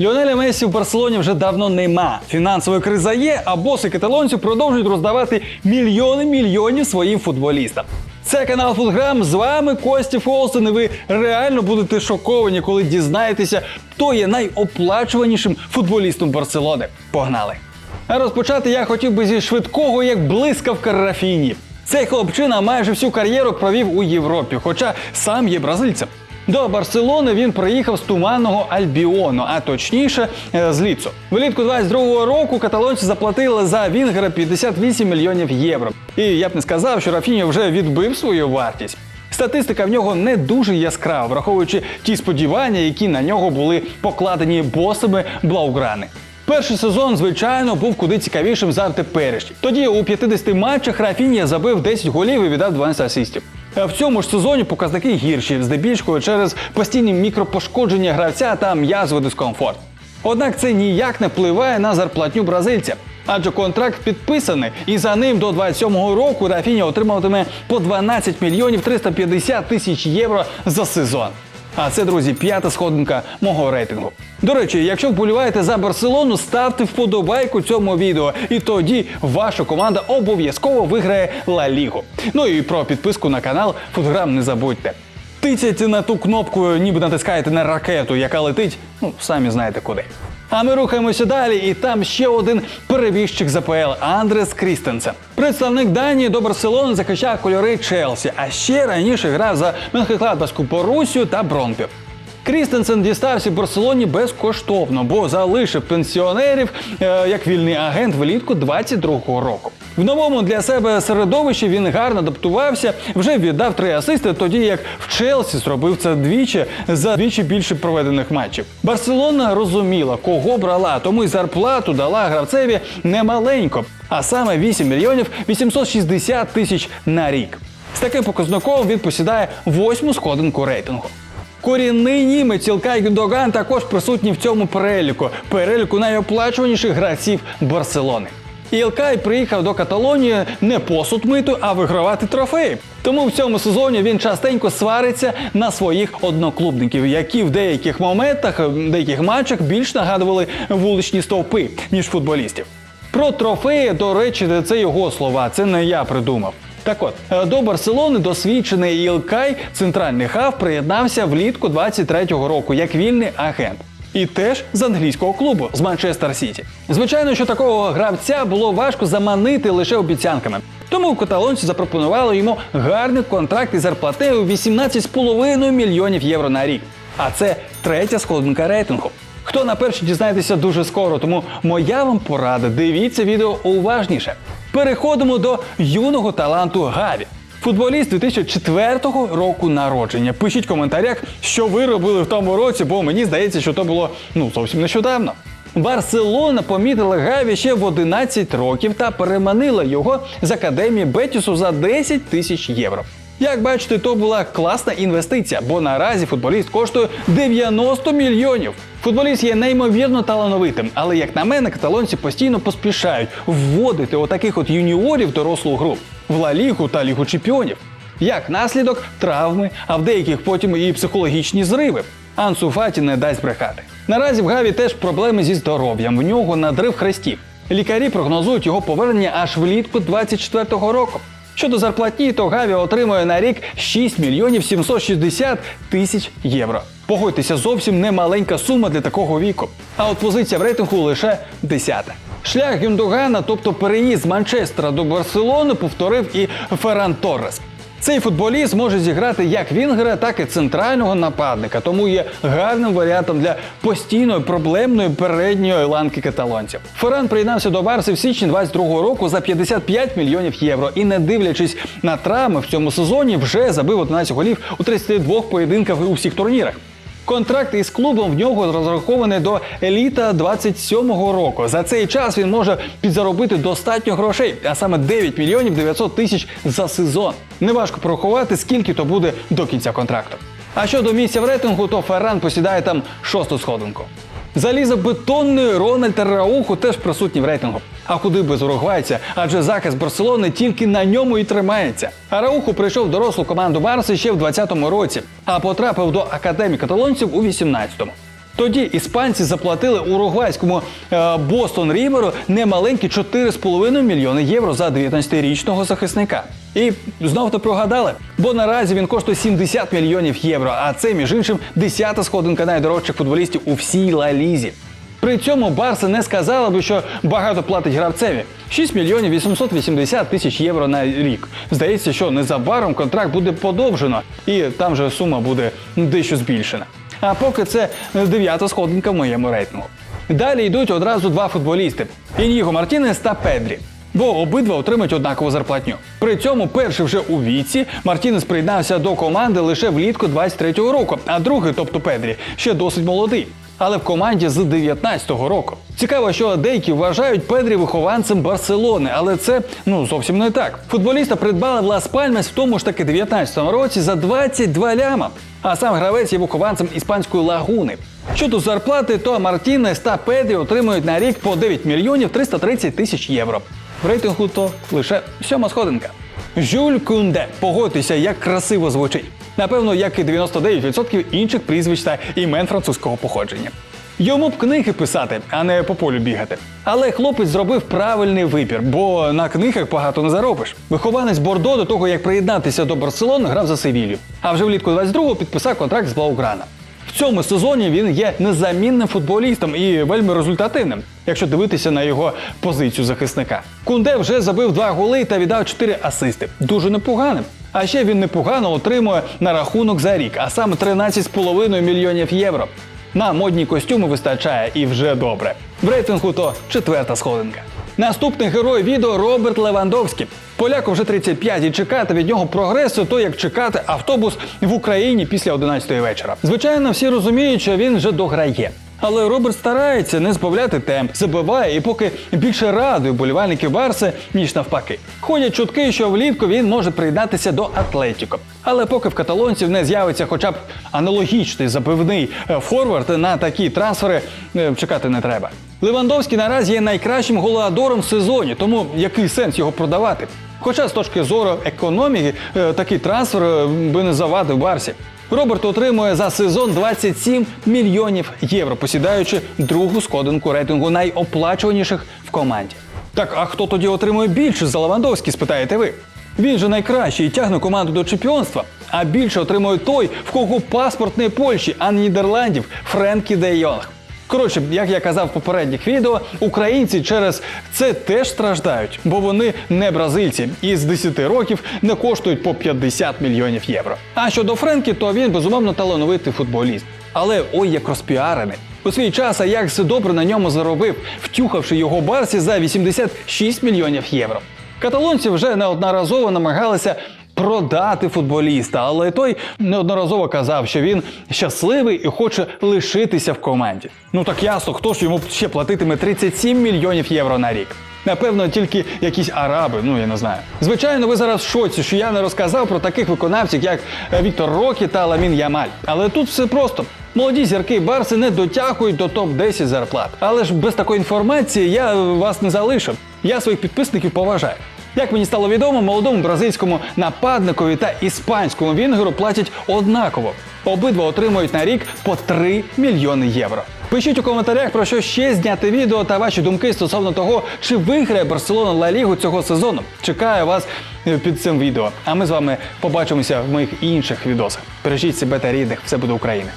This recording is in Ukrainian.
Ліонеля Месі в Барселоні вже давно нема. Фінансова криза є, а боси каталонців продовжують роздавати мільйони мільйонів своїм футболістам. Це канал Футграм. З вами Костя Фолсен. І ви реально будете шоковані, коли дізнаєтеся, хто є найоплачуванішим футболістом Барселони. Погнали! А розпочати я хотів би зі швидкого, як блискавка Рафіні. Цей хлопчина майже всю кар'єру провів у Європі, хоча сам є бразильцем. До Барселони він приїхав з туманного Альбіону, а точніше е, з Ліцо. Влітку 22-го року каталонці заплатили за Вінгера 58 мільйонів євро. І я б не сказав, що Рафіні вже відбив свою вартість. Статистика в нього не дуже яскрава, враховуючи ті сподівання, які на нього були покладені босами Блауграни. Перший сезон, звичайно, був куди цікавішим за теперішній. Тоді у 50 матчах Рафінія забив 10 голів і віддав 12 асистів. А В цьому ж сезоні показники гірші, здебільшого через постійні мікропошкодження гравця та м'язовий дискомфорт. Однак це ніяк не впливає на зарплатню бразильця. Адже контракт підписаний, і за ним до 27-го року Рафіня отримуватиме по 12 мільйонів 350 тисяч євро за сезон. А це, друзі, п'ята сходинка мого рейтингу. До речі, якщо вболіваєте за Барселону, ставте вподобайку цьому відео, і тоді ваша команда обов'язково виграє Ла Лігу. Ну і про підписку на канал Футграм не забудьте. Тицяйте на ту кнопку, ніби натискаєте на ракету, яка летить, ну самі знаєте куди. А ми рухаємося далі, і там ще один перевіжчик ЗПЛ Андрес Крістенсен. Представник Данії до Барселони захищав кольори Челсі, а ще раніше грав за Менхекладбаську Порусію та Бронпі. Крістенсен дістався Барселоні безкоштовно, бо залишив пенсіонерів е, як вільний агент влітку 22-го року. В новому для себе середовищі він гарно адаптувався, вже віддав три асисти, тоді як в Челсі зробив це двічі за двічі більше проведених матчів. Барселона розуміла, кого брала, тому й зарплату дала гравцеві немаленько, а саме 8 мільйонів 860 тисяч на рік. З таким показником він посідає восьму сходинку рейтингу. Корінний німець Ілкай Гюндоган також присутній в цьому переліку переліку найоплачуваніших гравців Барселони. Ілкай приїхав до Каталонії не посуд мити, а вигравати трофеї. Тому в цьому сезоні він частенько свариться на своїх одноклубників, які в деяких моментах, в деяких матчах більш нагадували вуличні стовпи, ніж футболістів. Про трофеї, до речі, це його слова, це не я придумав. Так от, е, до Барселони досвідчений Ілкай, центральний хав, приєднався влітку 23-го року як вільний агент. І теж з англійського клубу з Манчестер Сіті. Звичайно, що такого гравця було важко заманити лише обіцянками. Тому каталонці запропонували йому гарний контракт із зарплатою 18,5 мільйонів євро на рік. А це третя сходинка рейтингу. Хто на перший дізнаєтеся дуже скоро, тому моя вам порада. Дивіться відео уважніше. Переходимо до юного таланту Гаві. Футболіст 2004 року народження. Пишіть в коментарях, що ви робили в тому році, бо мені здається, що то було ну зовсім нещодавно. Барселона помітила Гаві ще в 11 років та переманила його з академії Бетісу за 10 тисяч євро. Як бачите, то була класна інвестиція, бо наразі футболіст коштує 90 мільйонів. Футболіст є неймовірно талановитим, але як на мене, каталонці постійно поспішають вводити отаких от юніорів дорослу гру в Ла Лігу та Лігу Чемпіонів. Як наслідок травми, а в деяких потім і психологічні зриви. Ансу Фаті не дасть брехати. Наразі в Гаві теж проблеми зі здоров'ям. В нього надрив хрестів. Лікарі прогнозують його повернення аж влітку 24-го року. Щодо зарплатні, то Гаві отримує на рік 6 мільйонів 760 тисяч євро. Погодьтеся, зовсім не маленька сума для такого віку. А от позиція в рейтингу лише 10. Шлях Гюндогана, тобто переїзд Манчестера до Барселони, повторив і Ферран Торрес. Цей футболіст може зіграти як вінгера, так і центрального нападника, тому є гарним варіантом для постійної проблемної передньої ланки каталонців. Ферран приєднався до Барси в січні 22-го року за 55 мільйонів євро і, не дивлячись на травми в цьому сезоні, вже забив 11 голів у 32 поєдинках у всіх турнірах. Контракт із клубом в нього розрахований до еліта 27-го року. За цей час він може підзаробити достатньо грошей, а саме 9 мільйонів 900 тисяч за сезон. Неважко порахувати, скільки то буде до кінця контракту. А щодо місця в рейтингу, то Ферран посідає там шосту сходинку. Залізобетонний Рональд Рауху теж присутній в рейтингу. А куди без уругвайця? Адже захист Барселони тільки на ньому і тримається. Арауху Рауху прийшов в дорослу команду Барси ще в 20-му році, а потрапив до академії каталонців у 18-му. Тоді іспанці заплатили уругвайському е, Бостон Ріверу немаленькі 4,5 мільйони євро за 19-річного захисника. І знов то прогадали, бо наразі він коштує 70 мільйонів євро. А це, між іншим, 10-та сходинка найдорожчих футболістів у всій Ла Лізі. При цьому Барса не сказала би, що багато платить гравцеві. 6 мільйонів 880 тисяч євро на рік. Здається, що незабаром контракт буде подовжено, і там же сума буде дещо збільшена. А поки це дев'ята сходинка в моєму рейтингу. Далі йдуть одразу два футболісти: Іньїго Мартінес та Педрі. Бо обидва отримають однакову зарплатню. При цьому перший вже у віці Мартінес приєднався до команди лише влітку 23-го року, а другий, тобто Педрі, ще досить молодий. Але в команді з 19-го року. Цікаво, що деякі вважають Педрі вихованцем Барселони, але це ну зовсім не так. Футболіста придбали в Лас Пальмес в тому ж таки 19-му році за 22 ляма. А сам гравець є вихованцем іспанської лагуни. Щодо зарплати, то Мартінес та Педрі отримують на рік по 9 мільйонів 330 тисяч євро. В рейтингу то лише сьома сходинка. Жюль Кунде. Погодьтеся, як красиво звучить. Напевно, як і 99% інших прізвищ та імен французького походження. Йому б книги писати, а не по полю бігати. Але хлопець зробив правильний вибір, бо на книгах багато не заробиш. Вихованець Бордо до того, як приєднатися до Барселони, грав за Севілью. А вже влітку 22-го підписав контракт з Блауграна. Цьому сезоні він є незамінним футболістом і вельми результативним, якщо дивитися на його позицію захисника. Кунде вже забив два голи та віддав чотири асисти. Дуже непоганим. А ще він непогано отримує на рахунок за рік, а саме 13,5 мільйонів євро. На модні костюми вистачає і вже добре. В рейтингу то четверта сходинка. Наступний герой відео Роберт Левандовський. Поляку вже 35 і чекати від нього прогресу, то як чекати автобус в Україні після 11 вечора. Звичайно, всі розуміють, що він вже дограє. Але Роберт старається не збавляти темп, забиває і поки більше радує болівальників Барси, ніж навпаки. Ходять чутки, що влітку він може приєднатися до Атлетіко. Але поки в каталонців не з'явиться хоча б аналогічний забивний е, форвард на такі трансфери, е, чекати не треба. Левандовський наразі є найкращим голеадором в сезоні, тому який сенс його продавати? Хоча з точки зору економіки е, такий трансфер е, би не завадив Барсі. Роберт отримує за сезон 27 мільйонів євро, посідаючи другу сходинку рейтингу найоплачуваніших в команді. Так, а хто тоді отримує більше за Левандовський, спитаєте ви? Він же найкращий і тягне команду до чемпіонства. А більше отримує той, в кого паспорт не Польщі, а Нідерландів Френкі де Йонг. Коротше, як я казав в попередніх відео, українці через це теж страждають, бо вони не бразильці і з 10 років не коштують по 50 мільйонів євро. А щодо Френкі, то він безумовно талановитий футболіст. Але ой як розпіарений. У свій час Аякс добре на ньому заробив, втюхавши його барсі за 86 мільйонів євро. Каталонці вже неодноразово намагалися продати футболіста, але той неодноразово казав, що він щасливий і хоче лишитися в команді. Ну так ясно, хто ж йому ще платитиме 37 мільйонів євро на рік. Напевно, тільки якісь араби, ну я не знаю. Звичайно, ви зараз в шоці, що я не розказав про таких виконавців, як е, Віктор Рокі та Ламін Ямаль. Але тут все просто. Молоді зірки Барси не дотягують до топ-10 зарплат. Але ж без такої інформації я вас не залишив. Я своїх підписників поважаю. Як мені стало відомо, молодому бразильському нападникові та іспанському вінгеру платять однаково. Обидва отримують на рік по 3 мільйони євро. Пишіть у коментарях про що ще зняти відео та ваші думки стосовно того, чи виграє Барселона Ла Лігу цього сезону. Чекаю вас е, під цим відео. А ми з вами побачимося в моїх інших відосах. Бережіть себе та рідних, все буде Україна.